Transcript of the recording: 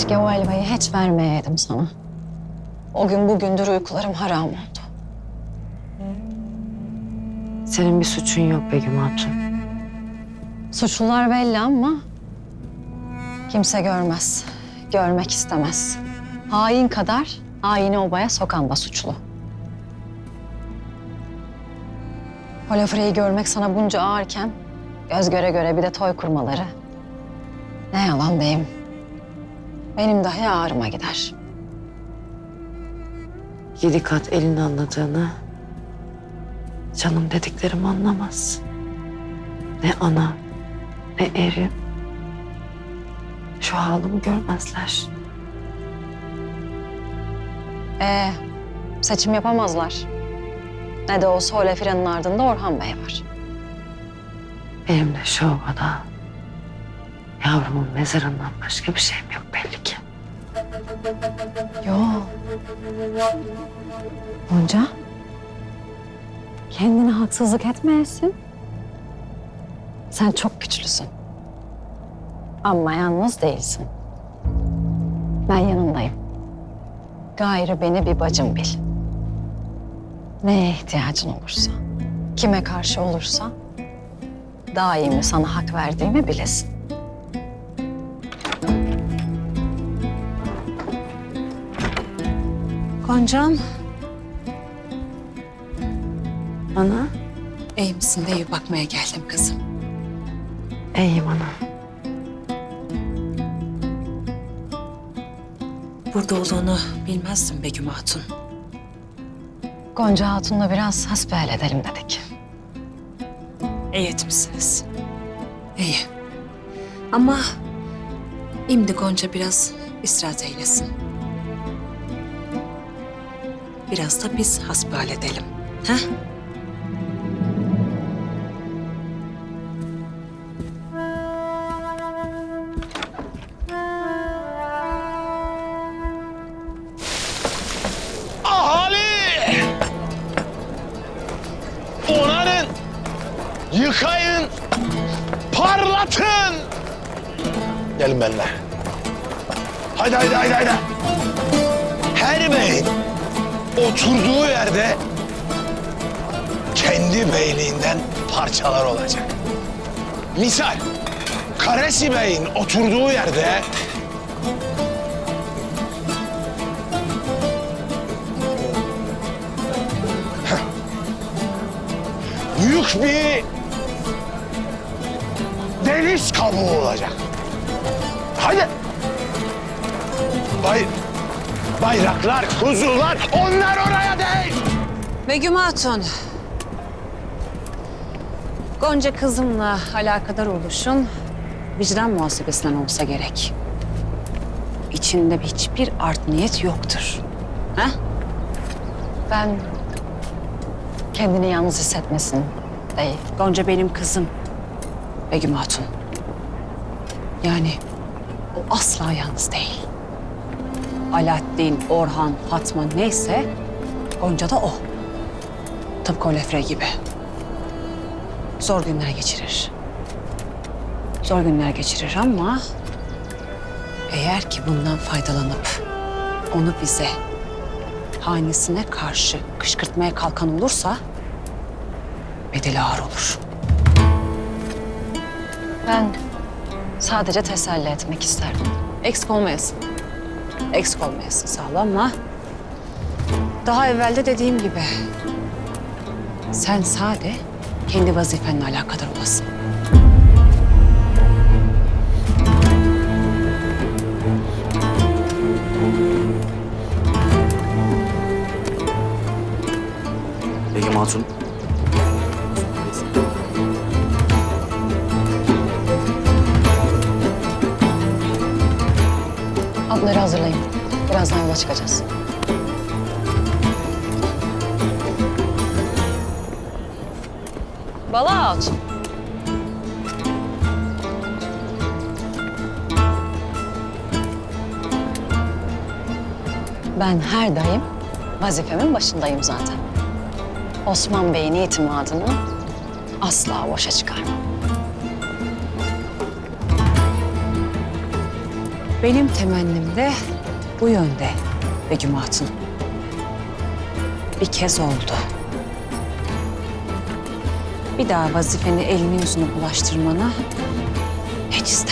Keşke o helvayı hiç vermeyeydim sana. O gün bugündür uykularım haram oldu. Senin bir suçun yok Begüm Hatun. Suçlular belli ama kimse görmez, görmek istemez. Hain kadar haini obaya sokan da suçlu. Holafre'yi görmek sana bunca ağırken göz göre göre bir de toy kurmaları. Ne yalan diyeyim. Benim dahi ağrıma gider. Yedi kat elin anladığını canım dediklerim anlamaz. Ne ana ne erim şu halımı görmezler. Ee, seçim yapamazlar. Ne de olsa Holafre'nin ardında Orhan Bey var. Benim de şu ovada yavrumun mezarından başka bir şeyim yok belli ki. Yok. Gonca. Kendine haksızlık etmeyesin. Sen çok güçlüsün. Ama yalnız değilsin. Ben yanındayım. Gayrı beni bir bacım bil. Neye ihtiyacın olursa, kime karşı olursa daimi sana hak verdiğimi bilesin. Goncam, Ana, iyi misin diye bir bakmaya geldim kızım. iyiyim ana. Burada olduğunu bilmezdim Begüm Hatun. Gonca Hatun'la biraz hasbihal edelim dedik. İyi etmişsiniz. İyi. Ama şimdi Gonca biraz istirahat eylesin. Biraz da biz hasbihal edelim. Ha? Ahali! Onarın, yıkayın, parlatın. Gelin benimle. Haydi haydi haydi haydi. Her beyin oturduğu yerde kendi beyliğinden parçalar olacak. Misal, Karesi Bey'in oturduğu yerde büyük bir deniz kabuğu olacak. Hadi. Bay, bayraklar, kuzular onlar oraya değil. Begüm Hatun. Gonca kızımla alakadar oluşun vicdan muhasebesinden olsa gerek. İçinde hiçbir art niyet yoktur. Ha? Ben kendini yalnız hissetmesin değil. Gonca benim kızım. Begüm Hatun. Yani o asla yalnız değil. Alaaddin, Orhan, Fatma neyse Gonca da o. Tıpkı o Lefre gibi. Zor günler geçirir. Zor günler geçirir ama eğer ki bundan faydalanıp onu bize hanesine karşı kışkırtmaya kalkan olursa bedeli ağır olur. Ben sadece teselli etmek isterdim. Eksik olmayasın. Eksik olmayasın sağ ama... Daha evvelde dediğim gibi... Sen sade kendi vazifenle alakadar olasın. Begüm Hatun. Atları hazırlayın. Birazdan yola çıkacağız. Bala at. Ben her daim vazifemin başındayım zaten. Osman Bey'in itimadını asla boşa çıkarmam. Benim temennim de bu yönde Begüm Hatun. Bir kez oldu. Bir daha vazifeni elini yüzünü bulaştırmana hiç istemem.